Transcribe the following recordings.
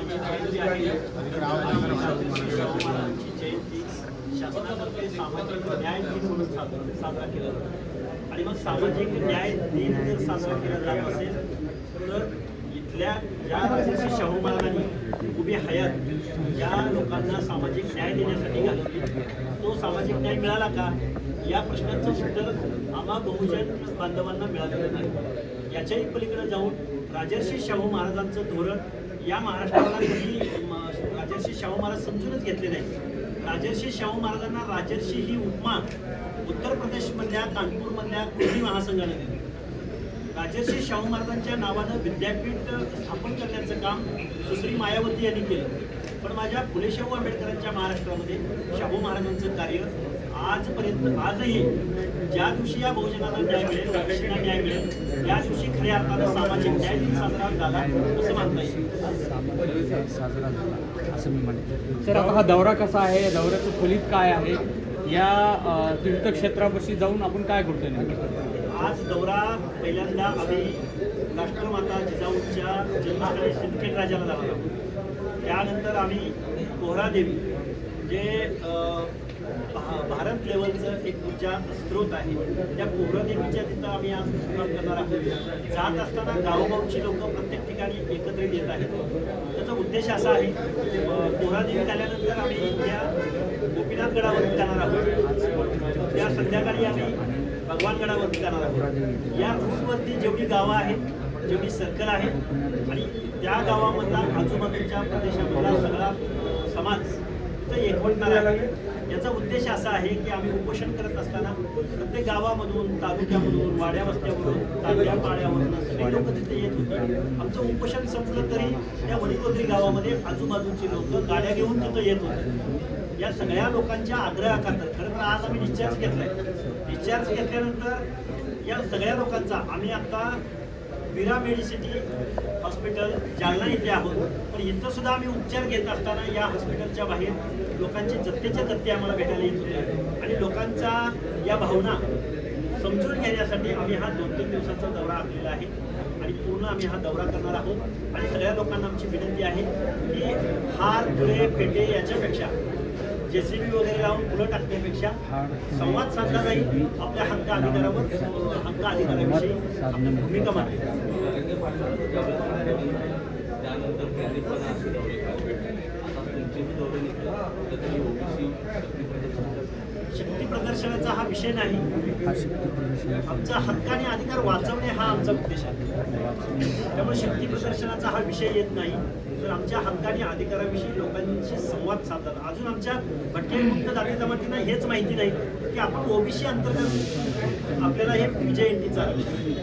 जयंती आणि शाहू महाराजांची जयंती शासनातर्फे सामाजिक न्याय दिन म्हणून साजरा साजरा केला जातो आणि मग सामाजिक न्याय दिन जर साजरा केला जात असेल तर इथल्या ज्या शाहू महाराजांनी उभी हयात ज्या लोकांना सामाजिक न्याय देण्यासाठी घालवली तो सामाजिक न्याय मिळाला का या प्रश्नाचं उत्तर आम्हा बहुजन बांधवांना मिळालेलं नाही याच्याही पलीकडे जाऊन राजर्षी शाहू महाराजांचं धोरण या महाराष्ट्राला कधी राजर्षी शाहू महाराज समजूनच घेतले नाही. राजर्षी शाहू महाराजांना राजर्षी ही उपमा उत्तर प्रदेशमधल्या कानपूरमधल्या कृषी महासंघाने दिली? राजर्षी शाहू महाराजांच्या नावानं विद्यापीठ स्थापन करण्याचं काम सुश्री मायावती यांनी केलं. पण माझ्या फुले शाहू आंबेडकरांच्या महाराष्ट्रामध्ये शाहू महाराजांचं कार्य आजपर्यंत आजही ज्या दिवशी या बहुजनाला न्याय मिळेल ओबीसींना न्याय मिळेल या दिवशी खऱ्या अर्थानं सामाजिक न्याय दिन साजरा झाला असं मानता येईल. साजरा झाला असं मी म्हणेन सर आता हा दौरा कसा आहे? दौऱ्याचं फलित काय आहे? या तीर्थक्षेत्रापाशी जाऊन आपण काय करतोय आज दौरा पहिल्यांदा आम्ही राष्ट्रमाता जिजाऊच्या जन्मस्थळी सिंदखेड राजाला जाणार आहोत. त्यानंतर आम्ही पोहरादेवी जे भारत लेवलचं एक ऊर्जा स्रोत आहे. त्या पोहरादेवीच्या तिथं आम्ही आज मुक्काम करणार आहोत. जात असताना गावोगावची लोक प्रत्येक ठिकाणी एकत्रित येत आहेत. त्याचा उद्देश असा आहे पोहरादेवी झाल्यानंतर आम्ही त्या गोपीनाथगडावरती जाणार आहोत. त्या संध्याकाळी आम्ही भगवानगडावरती जाणार आहोत. या रूटवरती जेवढी गावं आहेत जेवढी सर्कल आहे आणि त्या गावामधला आजूबाजूच्या प्रदेशामधला सगळा समाज तिथं एकवटणार आहे. याचा उद्देश असा आहे की आम्ही उपोषण करत असताना प्रत्येक गावामधून तालुक्यामधून वाड्या वस्त्यामधून तांड्या पाड्यावरून सगळी लोक तिथे येत होते. आमचं उपोषण संपलं तरी त्या वडीकोद्री गावामध्ये आजूबाजूची लोक गाड्या घेऊन तिथं येत होते. या सगळ्या लोकांच्या आग्रहाखातर खरं तर आज आम्ही डिस्चार्ज घेतलाय. डिस्चार्ज घेतल्यानंतर या सगळ्या लोकांचा आम्ही आता विरा मेडिसिटी हॉस्पिटल जालना इथे आहोत. पण इथं सुद्धा आम्ही उपचार घेत असताना या हॉस्पिटलच्या बाहेर लोकांचे जत्तेच्या जत्ते आम्हाला भेटायला येत होते आणि लोकांचा या भावना समजून घेण्यासाठी आम्ही हा दोन तीन दिवसाचा दौरा आखलेला आहे. आणि पूर्ण आम्ही हा दौरा करणार आहोत. आणि सगळ्या लोकांना आमची विनंती आहे की हार तुळे पेटे याच्यापेक्षा जेसीबी वगैरे लावून फुलं टाकण्यापेक्षा संवाद साधला जाईल. आपल्या हक्क अधिकारावर हक्क अधिकाराविषयी आपली भूमिका मांडली त्यानंतर त्यांनी पण असे दौरे करावे आता तुमचे बी दौरे निघतात तरी ओबीसी शक्ती प्रदर्शनाचा हा विषय नाही. आमचा हक्क आणि अधिकार वाचवणे हा आमचा उद्देश आहे. त्यामुळे शक्ती प्रदर्शनाचा हा विषय येत नाही. तर आमच्या हक्क आणि अधिकाराविषयी लोकांशी संवाद साधतात अजून आमच्या भटके मुक्त जाती जमातींना हेच माहिती नाही की आपण ओबीसी अंतर्गत आपल्याला हे विजयंती चालली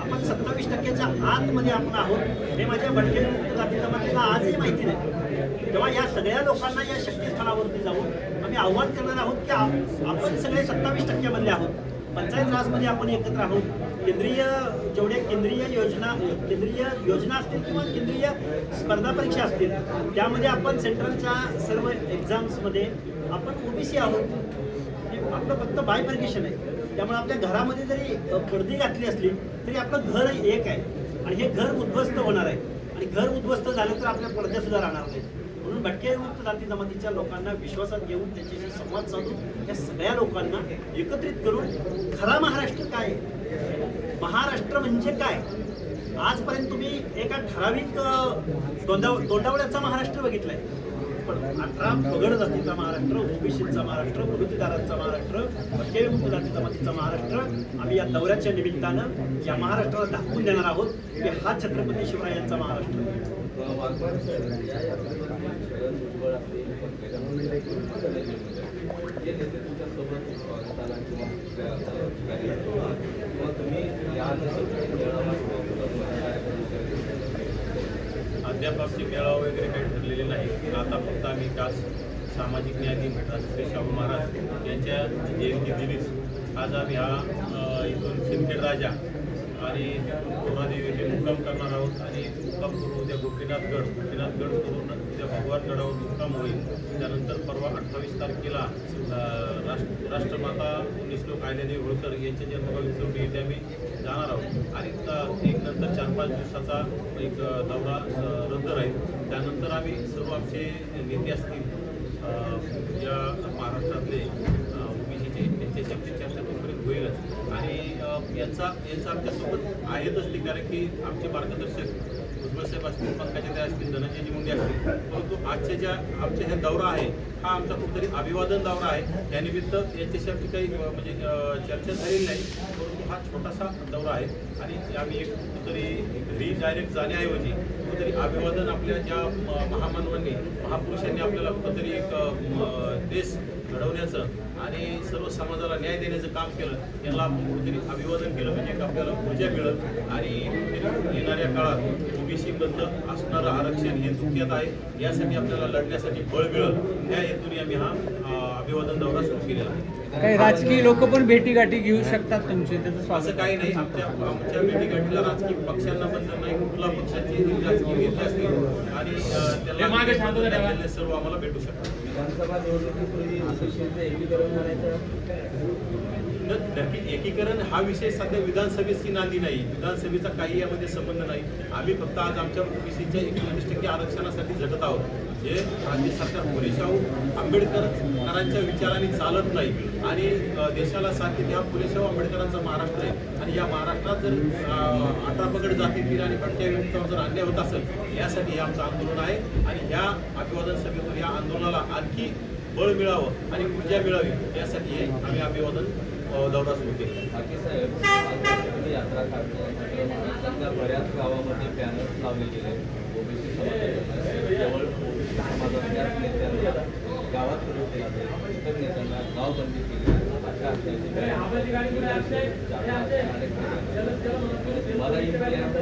आपण सत्तावीस टक्क्याच्या आतमध्ये आपण आहोत. हे माझ्या भटके मुक्त जाती जमातीला आजही माहिती नाही. तेव्हा या सगळ्या लोकांना या शक्तीस्थानावरती जाऊन आम्ही आव्हान करणार आहोत की आपण सगळे सत्तावीस टक्क्यामधले आहोत. पंचायत राजमध्ये आपण एकत्र आहोत. केंद्रीय जेवढे केंद्रीय योजना केंद्रीय योजना असतील किंवा केंद्रीय स्पर्धा परीक्षा असतील त्यामध्ये आपण सेंट्रलच्या सर्व एक्झाम्समध्ये आपण ओबीसी आहोत. आपलं फक्त बायफर्गेशन आहे. त्यामुळे आपल्या घरामध्ये जरी अ, पडदी घातली असली तरी आपलं घर एक आहे. आणि हे घर उद्ध्वस्त होणार आहे. आणि घर उद्ध्वस्त झालं तर आपल्या पडद्या सुद्धा राहणार नाही म्हणून भटके जाती जमातीच्या लोकांना विश्वासात घेऊन त्यांच्याशी संवाद साधून या सगळ्या लोकांना एकत्रित करून खरा महाराष्ट्र काय महाराष्ट्र म्हणजे काय? आजपर्यंत तुम्ही एका ठराविक तोंडाव तोंडावळ्याचा महाराष्ट्र बघितलाय. अठरा पगड जातीचा महाराष्ट्र ओबीसीचा महाराष्ट्र वृत्तीदारांचा महाराष्ट्र भटके मुक्त जाती जमातीचा महाराष्ट्र. आम्ही या दौऱ्याच्या निमित्तानं या महाराष्ट्राला दाखवून देणार आहोत की हा छत्रपती शिवरायांचा महाराष्ट्र जे नेते तुमच्यासोबत स्वागताला किंवा दुसऱ्या कार्याला किंवा तुम्ही या मेळावा अद्याप आमची मेळावा वगैरे काही ठरलेले नाही. पण आता फक्त आम्ही काल सामाजिक न्यायाधी म्हणतात श्री शाहू महाराज यांच्या जयंती दिलीच आज आम्ही हा इथून सिंदखेड राजा आणि कोरादेवी मुक्काम करणार आहोत आणि मुक्काम करून उद्या गोपीनाथगड गोपीनाथगड करून उद्या भगवानगडावर मुक्काम होईल त्यानंतर परवा अठ्ठावीस तारखेला राष्ट्र राष्ट्रमाता श्लोक अहिल्यादेवी होळकर यांच्या जन्मगावी चौकी इथे आम्ही जाणार आहोत. आणि एक नंतर चार पाच दिवसाचा एक दौरा रद्द राहील. त्यानंतर आम्ही सर्व आमचे नेते असतील या महाराष्ट्रातले ओबीसीचे त्यांच्याशी आमची चर्चा लवकरच होईलच. आणि याचा यांचा यांचा आमच्यासोबत आहेतच ते कारण की आमचे मार्गदर्शक उज्ज्वलसाहेब असतील पंकजाताई असतील धनंजयजी मुंडे असतील. परंतु आजच्या ज्या आमच्या हे दौरा आहे हा आमचा कुठेतरी अभिवादन दौरा आहे. त्यानिमित्त याच्याशी आमची काही म्हणजे चर्चा झालेली नाही परंतु हा छोटासा दौरा आहे. आणि आम्ही एक कुठेतरी घरी डायरेक्ट जाण्याऐवजी कुठेतरी अभिवादन आपल्या ज्या म- महामानवांनी महापुरुषांनी आपल्याला कुठेतरी एक देश घडवण्याचं आणि सर्व समाजाला न्याय देण्याचं काम केलं यांना आपण कुठेतरी अभिवादन केलं म्हणजे एक आपल्याला ऊर्जा मिळत आणि येणाऱ्या काळात ओबीसी बद्दल असणारं आरक्षण हे धोक्यात आहे. यासाठी आपल्याला लढण्यासाठी बळ मिळत या हेतूने आम्ही हा अभिवादन दौरा सुरू केलेला आहे. काही राजकीय लोक पण भेटीगाठी घेऊ शकतात तुमचे त्याचं असं काही नाही. आमच्या आमच्या भेटीगाठीला राजकीय पक्षांना बंधन नाही कुठला पक्षाचे राजकीय नेते असतील आणि त्यातले सर्व आम्हाला भेटू शकतात. विधानसभा निवडणुकीपूर्वी ओबीसीचं एकीकरण एकीकरण हा विषय सध्या विधानसभेची नांदी नाही. विधानसभेचा काही यामध्ये संबंध नाही. आम्ही फक्त आज आमच्या ओबीसीच्या एकोणीस टक्के आरक्षणासाठी झटत आहोत. जे राज्य सरकार पुरेशाहू हो, आंबेडकरांच्या विचाराने चालत नाही आणि देशाला साथ देते हा पुरे हो आंबेडकरांचा महाराष्ट्र आहे. आणि या महाराष्ट्रात जर अठरा पगड जातीतील आणि भटक्या विमुक्तांवर जर अन्याय होत असेल यासाठी हे आमचं आंदोलन आहे. आणि ह्या अभिवादन सभेतून या आंदोलनाला आणखी बळ मिळावं आणि ऊर्जा मिळावी यासाठी हे आम्ही अभिवादन दौरा सुरू केला. यात्रा बऱ्याच गावामध्ये बॅनर्स लावले गेले. ओबीसी समाजाचे केवळ ओबीसी समाजातल्या नेत्यांना गावात इतर नेत्यांना गावबंदी केली.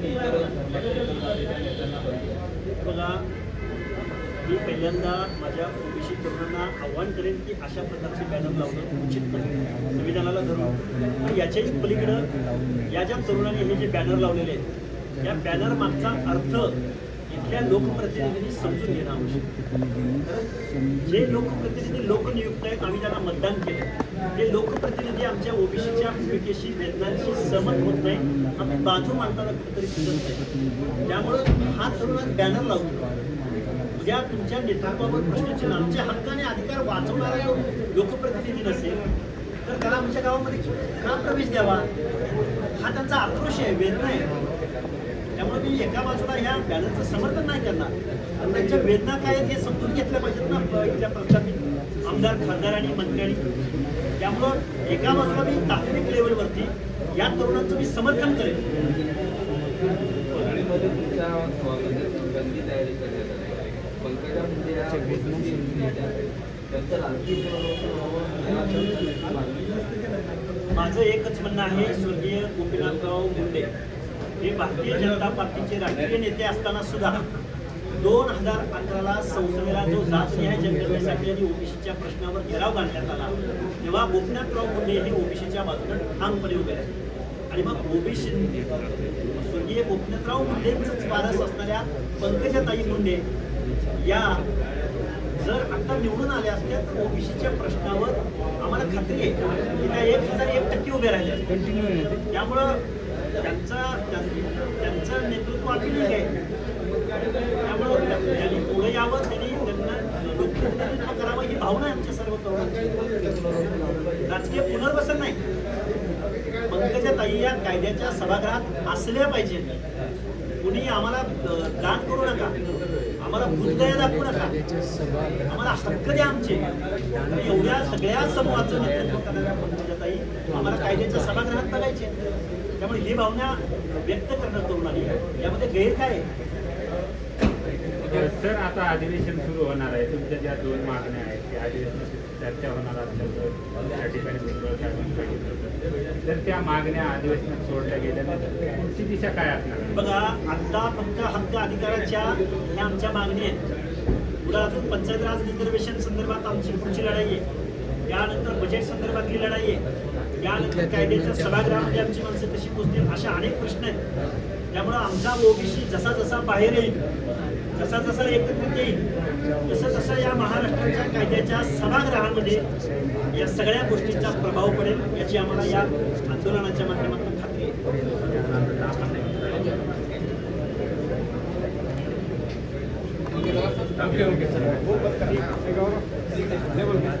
की इतर नेत्यांना बघा मी पहिल्यांदा माझ्या ओबीसी तरुणांना आव्हान करेन की अशा प्रकारचे बॅनर लावणं उचित नाही संविधानाला धरून. पण याच्याही पलीकडं या ज्या तरुणांनी हे जे बॅनर लावलेले आहेत या बॅनर मागचा अर्थ इथल्या लोकप्रतिनिधींनी समजून घेणं आवश्यक जे लोकप्रतिनिधी लोकनियुक्त आहेत आम्ही त्यांना मतदान केलं ते लोकप्रतिनिधी आमच्या ओबीसीच्या भूमिकेशी वेदनांशी सहमत होत नाही. आम्ही बाजू मांडताना कुठेतरी दिसत नाही. त्यामुळं हा तरुणात बॅनर लावतो ज्या तुमच्या नेतृत्वावर प्रश्नचिन्ह आमच्या हक्काने अधिकार वाचवणारा जो लोकप्रतिनिधी नसेल तर त्याला आमच्या गावामध्ये का प्रवेश द्यावा. हा त्यांचा आक्रोश आहे वेदना आहे. त्यामुळे मी एका बाजूला ह्या बॅनरचं समर्थन नाही करणार. आणि त्यांच्या वेदना काय आहेत हे समजून घेतल्या पाहिजेत ना इथल्या प्रस्थापित आमदार खासदार आणि मंत्र्यांनी त्यामुळं एका बाजूला मी तात्विक लेवलवरती या तरुणांचं मी समर्थन करेन. तुमच्या तयारी करण्यात पंकजा त्यांचं राजकीय माझं एकच म्हणणं आहे स्वर्गीय गोपीनाथराव मुंडे. हे भारतीय जनता पार्टीचे राष्ट्रीय नेते असताना सुद्धा दोन हजार अकराला संसदेला जो जातनिहाय जनगणनेसाठी आणि ओबीसीच्या प्रश्नावर घेराव घालण्यात आला तेव्हा गोपीनाथराव मुंडे हे ओबीसीच्या बाजूने ठामपणे उभे राहिले. आणि मग ओबीसी स्वर्गीय गोपीनाथराव मुंडेच वारस असणाऱ्या पंकजाताई मुंडे या. जर आता निवडून आल्या असत्या तर ओबीसीच्या प्रश्नावर आम्हाला खात्री आहे. की त्या एक हजार एक टक्के उभे राहिले कंटिन्यू त्यामुळं त्यांचा त्यां- त्यांचं नेतृत्व अभिनय आहे. त्यामुळं त्या- त्यांनी पुढे यावं त्यांनी त्यांना लोकप्रतिनिधित्व करावं ही भावना आहे आमच्या सर्व तरुणांची. राजकीय पुनर्वसन नाही. पंकजा ताई या कायद्याच्या सभागृहात असल्या पाहिजे. कुणी आम्हाला दान करू नका. आम्हाला भूतदया दाखवू नका. आम्हाला हक्क द्या आमचे. आणि एवढ्या सगळ्या समूहाचं नेतृत्व करणाऱ्या पंकजाताई आम्हाला कायद्याच्या सभागृहात बघायचे त्यामुळे ही भावना व्यक्त करणं करून आली यामध्ये गैर काय? आहे? सर आता अधिवेशन सुरू होणार आहे. तुमच्या ज्या दोन मागण्या आहेत त्या अधिवेशनाची चर्चा होणार असल्याचं त्या ठिकाणी सांगितलं तर त्या मागण्या अधिवेशनात सोडल्या गेल्यानंतर पुढची दिशा काय असणार? बघा आत्ता फक्त हक्क अधिकाराच्या ह्या आमच्या मागणी आहेत. पुढे अजून पंचायत राज रिझर्वेशन संदर्भात आमची पुढची लढाई आहे. यानंतर बजेट संदर्भातली लढाई आहे. यानंतर कायद्याच्या सभागृहामध्ये आमची माणसं कशी पोचतील अशा अनेक प्रश्न आहेत. त्यामुळं आमचा ओबीसी जसा जसा बाहेर येईल जसा जसा एकत्रित येईल तसं तसं या महाराष्ट्राच्या कायद्याच्या सभागृहामध्ये या सगळ्या गोष्टींचा प्रभाव पडेल याची आम्हाला या आंदोलनाच्या माध्यमातून खात्री आहे. ओके